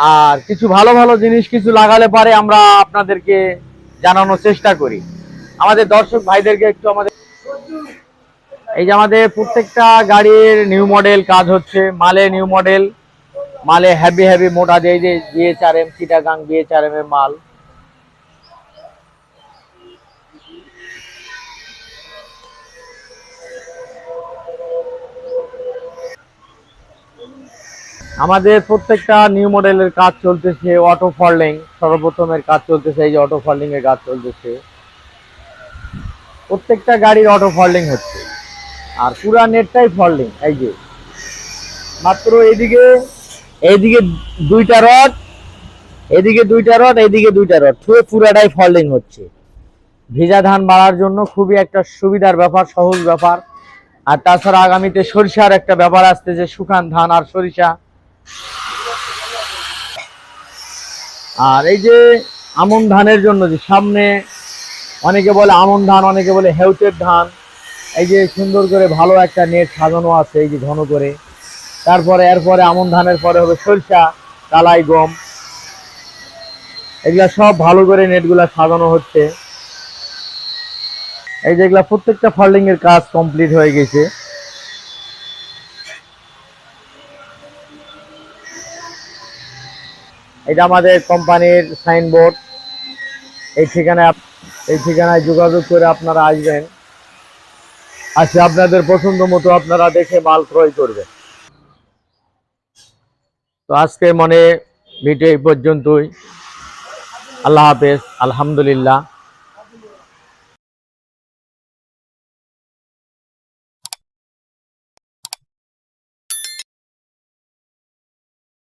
আর কিছু ভালো ভালো জিনিস কিছু লাগালে পারে আমরা আপনাদেরকে জানানোর চেষ্টা করি। আমাদের দর্শক ভাইদেরকে একটু আমাদের এই যে আমাদের প্রত্যেকটা গাড়ির নিউ মডেল কাজ হচ্ছে। মালে নিউ মডেল মালে হ্যাভি হ্যাভি মোটা দিয়ে যে বিএচআরএম চিটাগাং বিএচআরএম এর মাল। আমাদের প্রত্যেকটা নিউ মডেলের কাজ চলতেছে অটো ফল্ডিং সর্বপ্রথমের কাজ চলতেছে, এই যে অটো ফল্ডিং এর কাজ চলতেছে। প্রত্যেকটা গাড়ির অটো ফল্ডিং হচ্ছে, আর পুরা নেটটাই ফল্ডিং এই যে। মাত্র এদিকে এইদিকে দুইটা রড এদিকে দুইটা রড এইদিকে দুইটা রড পুরো পুরাটাই ফল্ডিং হচ্ছে। ভিজা ধান বাড়ার জন্য খুবই একটা সুবিধার ব্যাপার, সহজ ব্যাপার। আর তাছাড়া আগামীতে সরিষার একটা ব্যাপার আসছে যে শুকান ধান আর সরিষা। আর এই যে আমন ধানের জন্য যে সামনে অনেকে বলে আমন ধান, অনেকে বলে হেউটের ধান, এই যে সুন্দর করে ভালো একটা নেট সাজানো আছে, এই যে ঘন করে। তারপরে, এরপরে আমন ধানের পরে হবে সরিষা, কালাই গম। এগুলা সব ভালো করে নেটগুলা সাজানো হচ্ছে। এই যেগুলা প্রত্যেকটা ফল্ডিং এর কাজ কমপ্লিট হয়ে গেছে। এটা আমাদের কোম্পানির সাইনবোর্ড। এই ঠিকানায় এই ঠিকানায় যোগাযোগ করে আপনারা আসবেন। আসে আপনাদের পছন্দ মতো আপনারা দেখে মাল ক্রয় করবেন। তো আজকে মনে ভিডিও এই পর্যন্তই। আল্লাহ হাফেজ, আলহামদুলিল্লাহ।